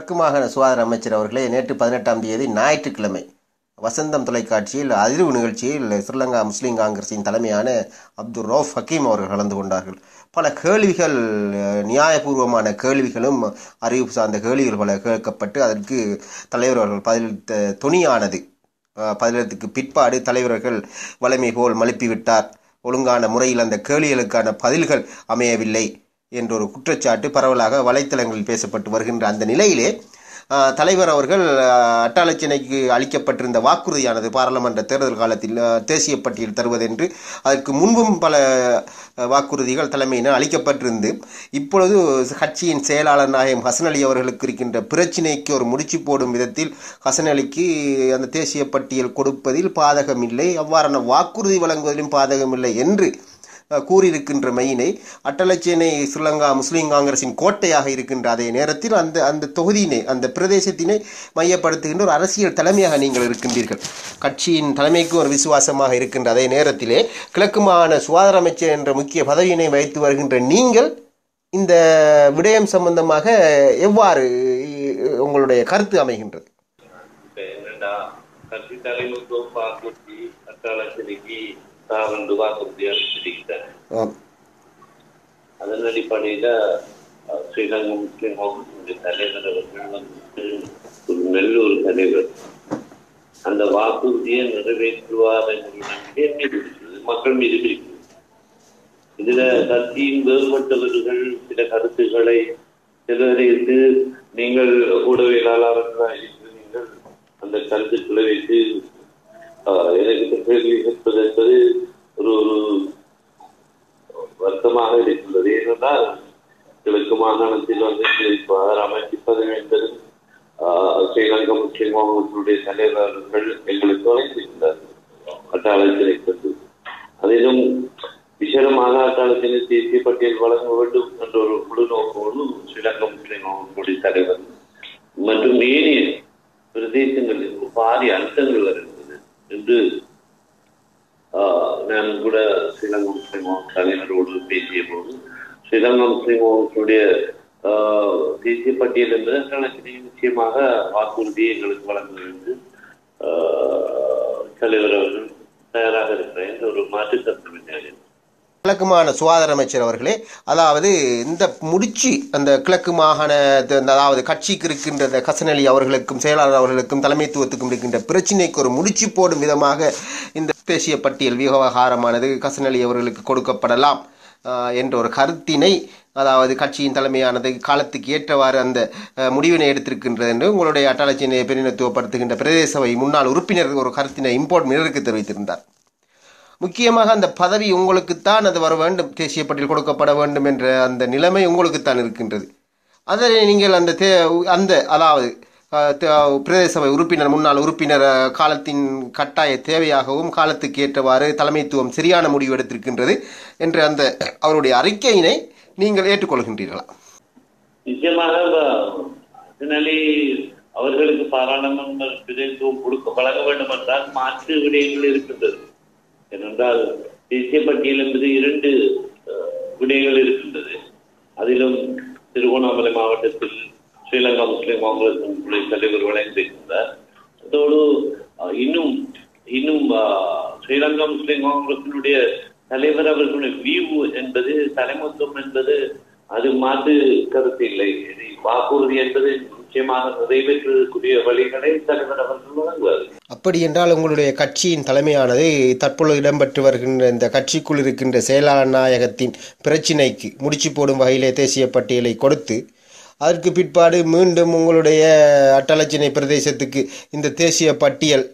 வடக்கு மாகாண சுகாதார அமைச்சர் அவர்களே நேற்று பதினெட்டாம் தேதி ஞாயிற்றுக்கிழமை வசந்தம் தொலைக்காட்சியில் அதிர்வு நிகழ்ச்சியில் ஸ்ரீலங்கா முஸ்லீம் காங்கிரஸின் தலைமையான அப்துல் ரவுஃப் ஹக்கீம் அவர்கள் கலந்து கொண்டார்கள். பல கேள்விகள் நியாயபூர்வமான கேள்விகளும் அறிவிப்பு சார்ந்த கேள்விகள் பல கேட்கப்பட்டு அதற்கு தலைவர் அவர்கள் பதிலளித்த துணியானது பதிலத்துக்கு பிற்பாடு தலைவர்கள் வலிமை போல் மழுப்பிவிட்டார் ஒழுங்கான முறையில் அந்த கேள்விகளுக்கான பதில்கள் அமையவில்லை. என்ற ஒரு குற்றச்சாட்டு பரவலாக வலைத்தளங்களில் பேசப்பட்டு வருகின்ற அந்த நிலையிலே தலைவர் அவர்கள் அட்டாலட்சணைக்கு அட்டாளச்சினைக்கு அளிக்கப்பட்டிருந்த வாக்குறுதியானது பாராளுமன்ற தேர்தல் காலத்தில் தேசிய பட்டியல் தருவதென்று அதற்கு முன்பும் பல வாக்குறுதிகள் தலைமையினால் அளிக்கப்பட்டிருந்து இப்பொழுது கட்சியின் செயலாளர் நாயகம் ஹசன் அலி அவர்களுக்கு இருக்கின்ற பிரச்சினைக்கு ஒரு முடிச்சு போடும் விதத்தில் ஹசன் அலிக்கு அந்த தேசிய பட்டியல் கொடுப்பதில் பாதகமில்லை. அவ்வாறான வாக்குறுதி வழங்குவதிலும் பாதகமில்லை என்று கூறியிருக்கின்ற மையினை அட்டலச்சேனை ஸ்ரீலங்கா முஸ்லீம் காங்கிரசின் கோட்டையாக இருக்கின்ற அதே நேரத்தில் அந்த அந்த தொகுதியினை அந்த பிரதேசத்தினை மையப்படுத்துகின்ற ஒரு அரசியல் தலைமையாக நீங்கள் இருக்கின்றீர்கள். கட்சியின் தலைமைக்கு ஒரு விசுவாசமாக இருக்கின்ற அதே நேரத்திலே கிழக்கு மாகாண சுகாதார அமைச்சர் என்ற முக்கிய பதவியினை வைத்து வருகின்ற நீங்கள் இந்த விடயம் சம்பந்தமாக எவ்வாறு உங்களுடைய கருத்து அமைகின்றது? கட்சி தலைமைத்துவம் வந்து வாக்குறுதி அளிச்சிருக்கிறார் ஆம். அதன் அடிப்படையில ஸ்ரீலங்கா முஸ்லிம் தலைவர் அவர்கள் வந்து ஒரு நல்ல ஒரு தலைவர். அந்த வாக்குறுதியை நிறைவேற்றுவார் என்ற நம்பிக்கை என் மீது இருக்குது மக்கள் மீது இருக்குது இதுல கட்சியின் வேறுபட்டவர்கள் சில கருத்துக்களை சிலரித்து நீங்கள் ஊடகவியலாளர்களாக இருக்கிறீர்கள். அந்த கருத்துக்களை வைத்து ஆஹ், எனக்கு கேள்வி என்பது ஒரு ஒரு வருத்தமாக இருக்கின்றது ஏனென்றால் கிழக்கு மாகாணத்தில் வந்து இப்போ அமைச்சு என்பது ஸ்ரீலங்கா முஸ்லிம் மாநிலத்தினுடைய தலைவர்கள் எங்களுக்கு வழங்கியிருக்கிறார்கள் அட்டாளத்தினை கொண்டு அதிலும் விசேடமாக அக்காலத்தில் தேசிய பட்டியல் வழங்க வேண்டும் என்ற ஒரு முழு நோக்கோடு ஸ்ரீலங்கா முஸ்லிம் மாநிலத்தினுடைய தலைவர் மற்றும் ஏனைய பிரதேசங்களில் பாரிய அழுத்தங்கள் வருகிறது என்று ஆஹ், நான் கூட ஸ்ரீலங்கா முஸ்லிம் மாநில தலைவரோடு பேசிய போது ஸ்ரீலங்கா முஸ்லிம் மாநிலத்தினுடைய ஆஹ், தேசிய பட்டியல் என்பது நிச்சயமாக வாக்குறுதியை எங்களுக்கு வழங்குகிறது தலைவர் அவர்கள் தயாராக இருக்கிறேன். என்ற ஒரு மாற்று கருத்து விஞ்ஞானி கிழக்கு சுகாதார அமைச்சர் அவர்களே அதாவது இந்த முடிச்சு அந்த கிழக்கு மாகாண அதாவது கட்சிக்கு இருக்கின்ற அந்த கசனலி அவர்களுக்கும் செயலாளர் அவர்களுக்கும் தலைமைத்துவத்துக்கும் இருக்கின்ற பிரச்சினைக்கு ஒரு முடிச்சு போடும் விதமாக இந்த தேசிய பட்டியல் விவகாரமானது கசனலி அவர்களுக்கு கொடுக்கப்படலாம். என்ற ஒரு கருத்தினை அதாவது கட்சியின் தலைமையானது காலத்துக்கு ஏற்றவாறு அந்த முடிவினை எடுத்திருக்கின்றது என்று உங்களுடைய அட்டாளச்சினை பிரதிநிதித்துவப்படுத்துகின்ற பிரதேச சபை முன்னாள் உறுப்பினர் ஒரு கருத்தினை இம்போர்ட் மினருக்கு தெரிவித்திருந்தார். முக்கியமாக அந்த பதவி உங்களுக்குத்தான் அது வர வேண்டும் தேசிய பட்டியல் கொடுக்கப்பட வேண்டும் என்ற அந்த நிலைமை உங்களுக்குத்தான் இருக்கின்றது. அதனை நீங்கள் அந்த தே அந்த அதாவது பிரதேச சபை உறுப்பினர் முன்னாள் உறுப்பினர் காலத்தின் கட்டாய தேவையாகவும் காலத்துக்கு ஏற்றவாறு தலைமைத்துவம் சரியான முடிவு எடுத்திருக்கின்றது என்ற அந்த அவருடைய அறிக்கையினை நீங்கள் ஏற்றுக்கொள்கின்றீர்களா? நிச்சயமாக அவர்களுக்கு பாராளுமன்ற பிரதிநிதித்துவம் கொடுக்க வழங்க வேண்டும் என்றால் மாற்று விடயங்கள் இருக்கின்றது. ஏனென்றால் தேசிய பட்டியல் என்பது இரண்டு விடயங்கள் இருக்கின்றது. அதிலும் திருகோணாமலை மாவட்டத்தில் ஸ்ரீலங்கா முஸ்லிம் காங்கிரசினுடைய தலைவர் இருந்தார் அதோடு இன்னும் இன்னும் ஸ்ரீலங்கா முஸ்லிம் காங்கிரசினுடைய தலைவர் அவர்களுடைய வியூ என்பது தலைமத்துவம் என்பது அது மாற்று கருத்து இல்லை. வாக்குறுதி என்பது நிச்சயமாக நிறைவேற்றக்கூடிய வழிகளை தலைவர் அவர்கள் வழங்குவார் அப்படி என்றால் உங்களுடைய கட்சியின் தலைமையானது தற்பொழுது இடம்பெற்று வருகின்ற இந்த கட்சிக்குள் இருக்கின்ற செயலாளர் நாயகத்தின் பிரச்சினைக்கு முடிச்சு போடும் வகையிலே தேசிய பட்டியலை கொடுத்து அதற்கு பிற்பாடு மீண்டும் உங்களுடைய அட்டலட்சணை பிரதேசத்துக்கு இந்த தேசிய பட்டியல்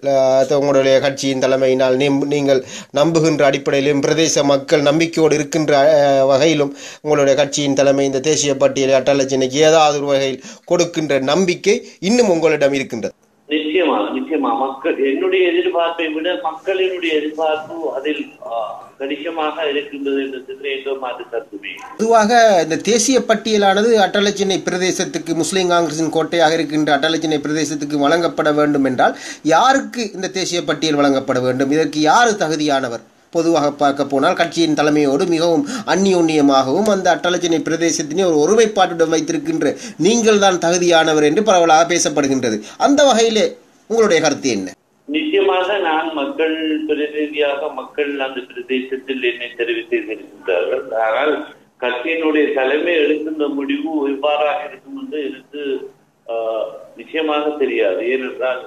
உங்களுடைய கட்சியின் தலைமையினால் நீங்கள் நம்புகின்ற அடிப்படையிலும் பிரதேச மக்கள் நம்பிக்கையோடு இருக்கின்ற வகையிலும் உங்களுடைய கட்சியின் தலைமை இந்த தேசிய பட்டியலை அட்டலட்சணைக்கு ஏதாவது ஒரு வகையில் கொடுக்கின்ற நம்பிக்கை இன்னும் உங்களிடம் இருக்கின்றது. நிச்சயமாக. நிச்சயமா மக்கள் என்னுடைய எதிர்பார்ப்பை விட மக்களினுடைய எதிர்பார்ப்பு அதில் கணிசமாக இருக்கின்றது என்று எந்த மாற்று கருத்துமே பொதுவாக இந்த தேசிய பட்டியலானது அட்டலச்சினை பிரதேசத்துக்கு முஸ்லீம் காங்கிரசின் கோட்டையாக இருக்கின்ற அட்டலச்சினை பிரதேசத்துக்கு வழங்கப்பட வேண்டும் என்றால் யாருக்கு இந்த தேசிய பட்டியல் வழங்கப்பட வேண்டும்? இதற்கு யார் தகுதியானவர்? பொதுவாக பார்க்க போனால் கட்சியின் தலைமையோடு மிகவும் அந்நியோன்யமாகவும் அந்த அட்டலச்சினை பிரதேசத்தினை ஒரு ஒருமைப்பாட்டுடன் வைத்திருக்கின்ற நீங்கள் தான் தகுதியானவர் என்று பரவலாக பேசப்படுகின்றது. அந்த வகையிலே உங்களுடைய கருத்து என்ன? நிச்சயமாக நான் மக்கள் பிரதிநிதியாக மக்கள் அந்த பிரதேசத்தில் என்னை தெரிவித்திருக்கின்றார்கள் ஆனால் கட்சியினுடைய தலைமை எடுக்கின்ற முடிவு எவ்வாறாக இருக்கும் என்று எனக்கு ஆஹ், நிச்சயமாக தெரியாது. ஏனென்றால்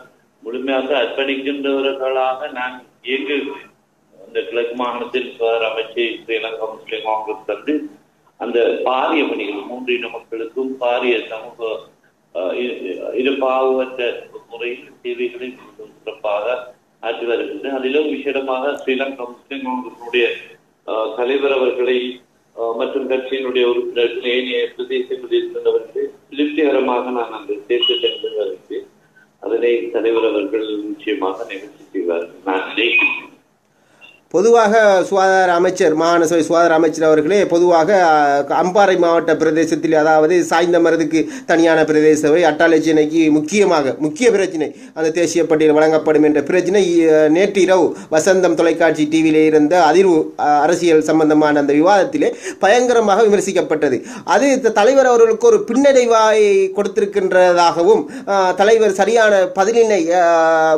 முழுமையாக அர்ப்பணிக்கின்றவர்களாக நான் இயங்குகிறேன். அந்த கிழக்கு மாகாணத்தில் சுகாதார அமைச்சர் ஸ்ரீலங்கா முஸ்லிம் காங்கிரஸ் வந்து அந்த பாரிய பணிகள் மூன்றின மக்களுக்கும் பாரிய சமூக ஆஹ், முறையில் சேவைகளை மிகவும் சிறப்பாக ஆற்றி வருகின்றன. அதிலும் விசேடமாக ஸ்ரீலங்கா முஸ்லிம் காங்கிரசுடைய தலைவர் அவர்களை மற்றும் கட்சியினுடைய உறுப்பினர்கள் ஏனைய பிரதேசங்களில் இருந்தவர்கள் திருப்திகரமாக நான் அந்த தேர்தல் சென்று அதனை தலைவர் அவர்கள் நிச்சயமாக நிகழ்ச்சி செய்வார்கள். நான் நினைக்கிறேன் பொதுவாக சுகாதார அமைச்சர் மாகாண சபை சுகாதார அமைச்சர் அவர்களே பொதுவாக அம்பாறை மாவட்ட பிரதேசத்தில் அதாவது சாய்ந்த மருதுக்கு தனியான பிரதேச சபை அட்டாளச்சினைக்கு முக்கியமாக முக்கிய பிரச்சனை அந்த தேசிய பட்டியல் வழங்கப்படும் என்ற பிரச்சனை நேற்று இரவு வசந்தம் தொலைக்காட்சி டிவியில் இருந்த அதிர்வு அரசியல் சம்பந்தமான அந்த விவாதத்திலே பயங்கரமாக விமர்சிக்கப்பட்டது. அது தலைவர் அவர்களுக்கு ஒரு பின்னடைவாய் கொடுத்திருக்கின்றதாகவும் தலைவர் சரியான பதிலினை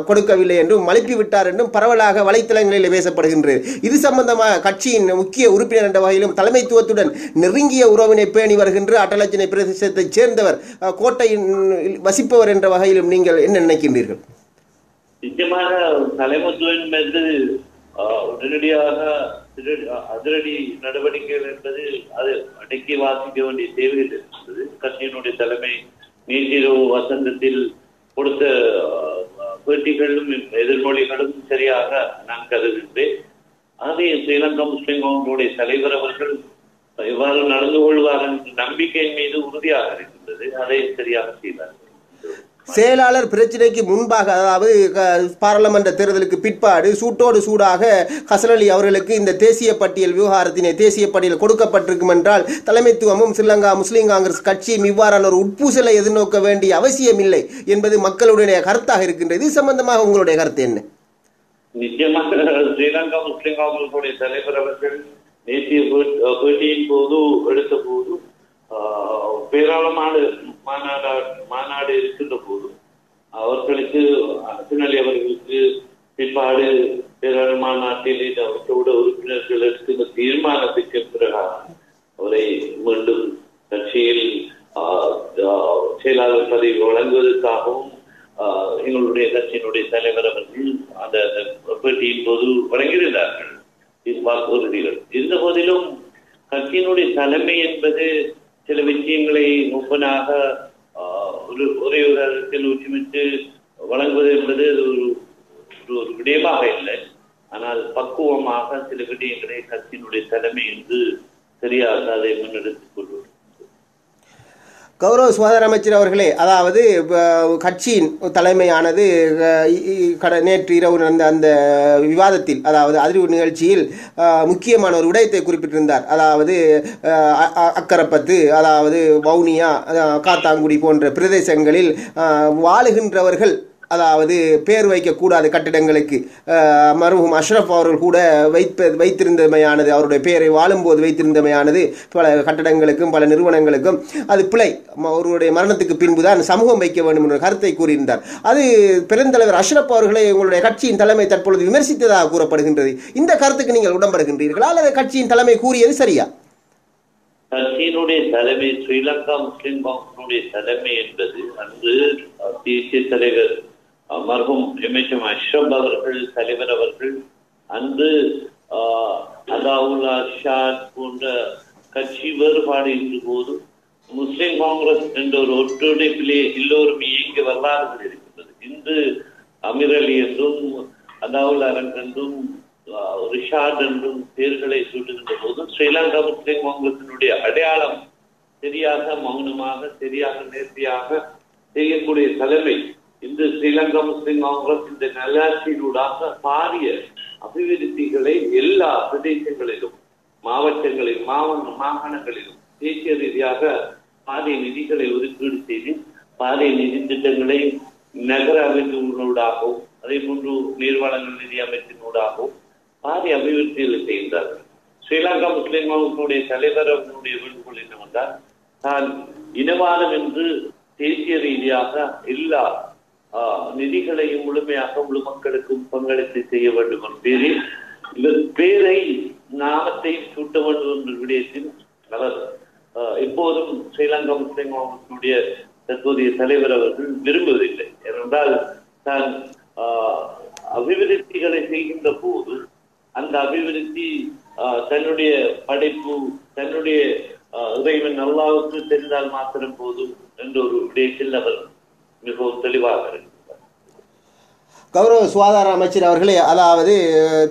கொடுக்கவில்லை என்றும் மழுப்பிவிட்டார் என்றும் பரவலாக வலைத்தளங்களில் பேசப்படுகின்றது இது சம்பந்தமாக கட்சியின் முக்கிய உறுப்பினர் என்ற வகையிலும் தலைமைத்துவத்துடன் நெருங்கிய உறவினை பேணி வருகின்ற அட்டலட்சணை பிரதேசத்தைச் சேர்ந்தவர் கோட்டையின் வசிப்பவர் என்ற வகையிலும் நீங்கள் என்ன நினைக்கின்றீர்கள்? நிச்சயமாக தலைமைத்துவம் என்பது உடனடியாக அதிரடி நடவடிக்கைகள் என்பது அது அடக்கி வாசிக்க வேண்டிய தேவைகள் இருந்தது கட்சியினுடைய தலைமை நேற்றிரவு வசந்தத்தில் கொடுத்த ஆஹ், பேட்டிகளும் எதிர்மொழிகளும் சரியாக நான் கருதுகின்றேன். ஆகவே ஸ்ரீலங்கா முஸ்லிம் கவுண்டருடைய தலைவர் அவர்கள் எவ்வாறு நடந்து கொள்வார் என்ற நம்பிக்கையின் மீது உறுதியாக இருக்கின்றது. அதை சரியாக செய்தார்கள். செயலாளர் பிரச்சினைக்கு முன்பாக அதாவது பாராளுமன்ற தேர்தலுக்கு பிற்பாடு சூட்டோடு சூடாக ஹசன் அலி அவர்களுக்கு இந்த தேசிய பட்டியல் விவகாரத்தினை தேசிய பட்டியல் கொடுக்கப்பட்டிருக்கும் என்றால் தலைமைத்துவமும் ஸ்ரீலங்கா முஸ்லீம் காங்கிரஸ் கட்சியும் இவ்வாறான ஒரு உட்பூசலை எதிர்நோக்க வேண்டிய அவசியமில்லை என்பது மக்களுடைய கருத்தாக இருக்கின்றது. இது சம்பந்தமாக உங்களுடைய கருத்து என்ன? நிச்சயமாக ஸ்ரீலங்கா முஸ்லிம் காங்கிரஸுடைய தலைவர் அவர்கள் நேற்றைய பேட்டியின் போது எடுத்த போது பேராளமான மாநாடா மாநாடு இருக்கின்ற போது அவர்களுக்கு அசனலி அவர்களுக்கு பின்பாடு பேராள மாநாட்டில் இந்த அவர்களோட உறுப்பினர்கள் எடுக்கின்ற தீர்மானத்துக்கு பிரகாரம் அவரை மீண்டும் கட்சியில் செயலாளர் பதவி வழங்குவதற்காகவும் எங்களுடைய கட்சியினுடைய தலைவர் அவர்கள் அந்த அந்த பேட்டியின் போது வழங்கியிருந்தார்கள். இது வாக்குறுதிகள் இருந்த போதிலும் கட்சியினுடைய தலைமை என்பது சில விஷயங்களை முப்பனாக ஆஹ், ஒரு ஒரே ஒரு அரசியல் ஒற்றுமித்து வழங்குவது என்பது அது ஒரு ஒரு- ஒரு விடயமாக இல்லை. ஆனால் பக்குவமாக சில விடயங்களை கட்சியினுடைய தலைமை என்று சரியாக அதை முன்னெடுத்துக் கொள்வது. கௌரவ சுகாதார அமைச்சர் அவர்களே அதாவது கட்சியின் தலைமையானது கட நேற்று இரவு நடந்த அந்த விவாதத்தில் அதாவது அதிர்வு நிகழ்ச்சியில் முக்கியமான ஒரு விடயத்தை குறிப்பிட்டிருந்தார். அதாவது அ- அக்கரப்பத்து அதாவது வவுனியா காத்தாங்குடி போன்ற பிரதேசங்களில் வாழுகின்றவர்கள் அதாவது பேர் வைக்கக்கூடாது கட்டிடங்களுக்கு. மருகும் அஷ்ரஃப் அவர்கள் கூட வைப்ப வைத்திருந்தமையானது அவருடைய பேரை வாழும்போது வைத்திருந்தமையானது. பல கட்டடங்களுக்கும் பல நிறுவனங்களுக்கும். அது பிழை. அவருடைய மரணத்துக்கு பின்புதான் சமூகம் வைக்க வேண்டும் என்ற கருத்தை கூறியிருந்தார். அது பெருந்தலைவர் அஷ்ரப் அவர்களை உங்களுடைய கட்சியின் தலைமை தற்பொழுது விமர்சித்ததாக கூறப்படுகின்றது. இந்த கருத்துக்கு நீங்கள் உடன்படுகின்றீர்களா? அல்லது கட்சியின் தலைமை கூறியது சரியா? கட்சியினுடைய தலைமை ஸ்ரீலங்கா முஸ்லிம் காங்கிரசுடைய தலைமை என்பது அன்று தேசிய தலைவர் மருகும் மர்ஹூம் எம்எச்எம் அஷ்ரப் அவர்கள் தலைவர் அவர்கள் அன்று ஆஹ், அதாவுல்லா ஷா போன்ற கட்சி வேறுபாடு இருந்த போது முஸ்லிம் காங்கிரஸ் என்ற ஒரு ஒற்றுழைப்பிலே எல்லோரும் இயங்கி வரலாறுகள் இருக்கின்றது. இன்று அமீர் அலி என்றும் அதாவுல் அரங் என்றும் ரிஷாட் என்றும் பெயர்களை சூட்டுகின்ற போது ஸ்ரீலங்கா முஸ்லிம் காங்கிரசினுடைய அடையாளம் சரியாக மௌனமாக சரியாக நேர்த்தியாக செய்யக்கூடிய தலைமை இந்த ஸ்ரீலங்கா முஸ்லிம் காங்கிரஸ் இந்த நல்லாட்சியினூடாக பாரிய அபிவிருத்திகளை எல்லா பிரதேசங்களிலும் மாவட்டங்களிலும் மாவட்ட மாகாணங்களிலும் தேசிய ரீதியாக பாரிய நிதிகளை ஒதுக்கீடு செய்து பாரிய நிதி திட்டங்களை நகர அமைப்பினூடாகவும் அதே போன்று நீர்வளங்கள் நிதி அமைப்பினூடாகவும் பாரிய அபிவிருத்திகளை செய்கின்றார்கள். ஸ்ரீலங்கா முஸ்லிம் வகுப்பினுடைய தலைவர் அவர்களுடைய வேண்டுகோள் என்னவென்றால் தான் இனவாதம் என்று தேசிய ரீதியாக எல்லா ஆஹ், நிதிகளையும் முழுமையாக முழு மக்களுக்கும் பங்களித்து செய்ய வேண்டும் என்பதில் இவர் பேரை நாமத்தை சூட்ட வேண்டும் என்ற விடயத்தில் அவர் எப்போதும் ஸ்ரீலங்கா முஸ்லிம் வகுப்பினுடைய தற்போதைய தலைவர் அவர்கள் விரும்புவதில்லை. ஏனென்றால் தான் ஆஹ், அபிவிருத்திகளை செய்கின்ற போது அந்த அபிவிருத்தி தன்னுடைய படைப்பு தன்னுடைய இறைவன் அல்லாவுக்கு தெரிந்தால் மாத்திரம் போதும் என்ற ஒரு விடயத்தில் அவர் міжголостоливаторы. கௌரவ சுகாதார அமைச்சர் அவர்களே அதாவது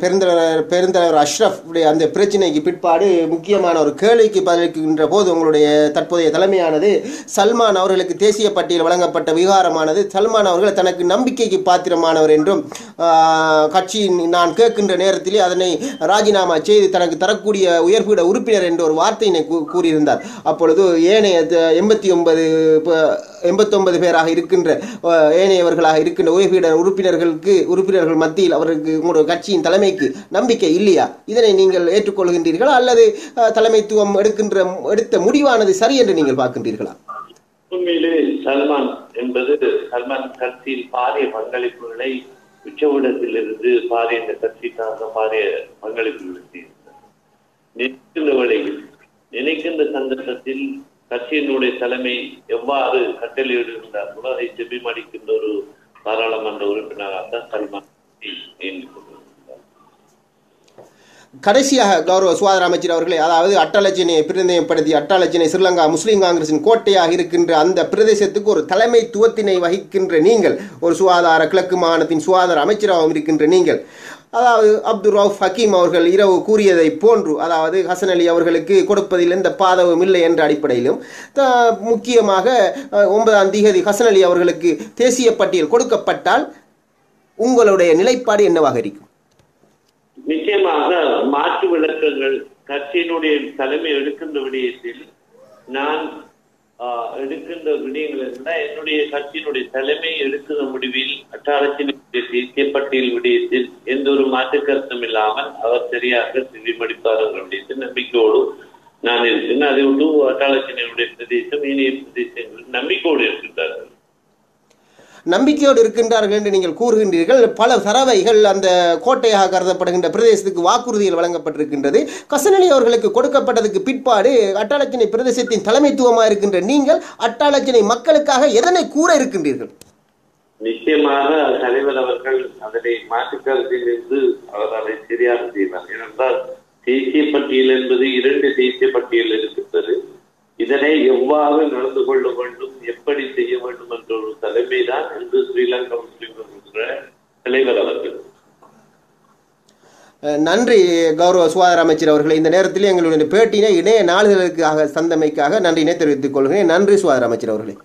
பெருந்தலைவர் பெருந்தலைவர் அஷ்ரஃப் உடைய அந்த பிரச்சனைக்கு பிற்பாடு முக்கியமான ஒரு கேள்விக்கு பதிலளிக்கின்ற போது உங்களுடைய தற்போதைய தலைமையானது சல்மான் அவர்களுக்கு தேசிய பட்டியல் வழங்கப்பட்ட விகாரமானது சல்மான் அவர்கள் தனக்கு நம்பிக்கைக்கு பாத்திரமானவர் என்றும் கட்சியின் நான் கேட்கின்ற நேரத்திலே அதனை ராஜினாமா செய்து தனக்கு தரக்கூடிய உயர்பீட உறுப்பினர் என்ற ஒரு வார்த்தையினை கூறியிருந்தார். அப்பொழுது ஏனைய த- எண்பத்தி ஒன்பது எண்பத்தொன்பது பேராக இருக்கின்ற ஏனையவர்களாக இருக்கின்ற உயர்பீட அவர்களுக்கு உறுப்பினர்கள் மத்தியில் அவருக்கு உங்களுடைய கட்சியின் தலைமைக்கு நம்பிக்கை இல்லையா? இதனை நீங்கள் ஏற்றுக்கொள்கின்றீர்களா? அல்லது தலைமைத்துவம் எடுக்கின்ற எடுத்த முடிவானது சரி என்று நீங்கள் பார்க்கின்றீர்களா? உண்மையிலே சல்மான் என்பது சல்மான் கட்சியின் பாரிய பங்களிப்புகளை உச்சவிடத்திலிருந்து பாரிய இந்த கட்சி சார்ந்த பாரிய பங்களிப்புகளை செய்திருந்தார் நினைக்கின்ற நினைக்கின்ற சந்தர்ப்பத்தில் கட்சியினுடைய தலைமை எவ்வாறு கட்டளையிடுகின்றார்களோ அதை செபிமடிக்கின்ற ஒரு பாராளுமன்ற உறுப்பினராக சல்மான் கடைசியாக கௌரவ சுகாதார அமைச்சர் அவர்களே அதாவது அட்டாலஜினை பிரதிநிதிப்படுத்தி அட்டாலஜினை ஸ்ரீலங்கா முஸ்லீம் காங்கிரசின் கோட்டையாக இருக்கின்ற அந்த பிரதேசத்துக்கு ஒரு தலைமைத்துவத்தினை வகிக்கின்ற நீங்கள் ஒரு சுகாதார கிழக்கு மாகாணத்தின் சுகாதார அமைச்சராகவும் இருக்கின்ற நீங்கள் அதாவது அப்துல் ரவுஃப் ஹக்கீம் அவர்கள் இரவு கூறியதை போன்று அதாவது ஹசன் அலி அவர்களுக்கு கொடுப்பதில் எந்த பாதவும் இல்லை என்ற அடிப்படையிலும் முக்கியமாக ஒன்பதாம் திகதி ஹசன் அலி அவர்களுக்கு தேசிய பட்டியல் கொடுக்கப்பட்டால் உங்களுடைய நிலைப்பாடு என்னவாக இருக்கும்? நிச்சயமாக மாற்று விளக்கங்கள் கட்சியினுடைய தலைமை எடுக்கின்ற விடயத்தில் நான் எடுக்கின்ற விடயங்கள் இருந்தால் என்னுடைய கட்சியினுடைய தலைமை எடுக்கிற முடிவில் அட்டாரத்தினுடைய தேசிய பட்டியல் விடயத்தில் எந்த ஒரு மாற்று கருத்தும் இல்லாமல் அவர் சரியாக செவிமடிப்பார்கள் விடயத்தில் நம்பிக்கையோடு நான் இருக்கிறேன் அதை விட்டு அட்டாளத்தினுடைய பிரதேசம் இனிய பிரதேசங்கள் நம்பிக்கையோடு இருக்கின்றார்கள். நம்பிக்கையோடு இருக்கின்றார்கள் என்று நீங்கள் கூறுகின்றீர்கள். பல சரவைகள் அந்த கோட்டையாக கருதப்படுகின்ற பிரதேசத்துக்கு வாக்குறுதிகள் வழங்கப்பட்டிருக்கின்றது. கசனலி அவர்களுக்கு கொடுக்கப்பட்டதுக்கு பிற்பாடு அட்டாளச்சினை பிரதேசத்தின் தலைமைத்துவமாக இருக்கின்ற நீங்கள் அட்டாளச்சினை மக்களுக்காக எதனை கூற இருக்கின்றீர்கள்? நிச்சயமாக தலைவர் அவர்கள் அதனை மாற்றுக்கருத்தில் இருந்து அவர் அதை சரியாக செய்வார் ஏனென்றால் தேசிய பட்டியல் என்பது இரண்டு தேசிய பட்டியல் இருக்கின்றது. இதனை எவ்வாறு நடந்து கொள்ள வேண்டும் எப்படி செய்ய வேண்டும் என்ற ஒரு தலைமைதான் இன்று ஸ்ரீலங்கா முஸ்லிம் தலைவர் அவர்கள். நன்றி கௌரவ சுகாதார அமைச்சர் அவர்களே. இந்த நேரத்தில் எங்களுடைய பேட்டினை இணைய நாளிதழுக்காக சந்தமைக்காக நன்றியினை தெரிவித்துக் கொள்கிறேன். நன்றி சுகாதார அமைச்சர் அவர்களே.